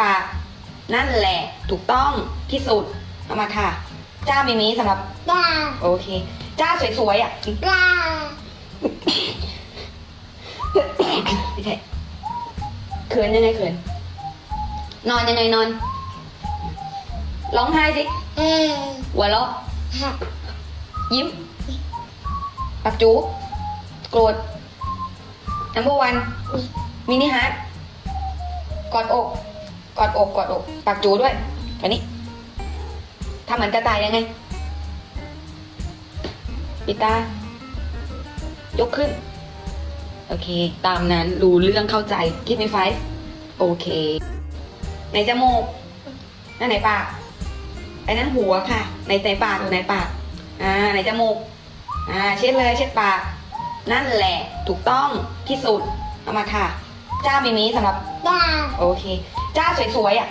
ปากนั่นแหละถูกต้องที่สุดเอามาค่ะ จ้ามีมีสำหรับจ้าโอเค จ้าสวยๆอะจ้าไม่ใช่เขินยังไงเขินนอนยังไงนอน ร้องไห้สิเออหัวเราะฮะยิ้มปักจูโกรธ number one มินิฮาร์ดกอดอกก อดอกกอดอกปักจูด้วยอันนี้ทำเหมือนกระต่ายยังไงปิดตายกขึ้น โอเค ตามนั้นรู้เรื่องเข้าใจคิดมีไฟโอเค ในจมูกนั่นไหนปากไอ้นั้นหัวค่ะ ในในปากอยู่ในปากอ่าในจมูกอ่าเช็ดเลยเช็ดปาก นั่นแหละถูกต้องที่สุดเอามาค่ะ จ้ามีมีสำหรับจ้าโอเค จ้าสวยๆอะ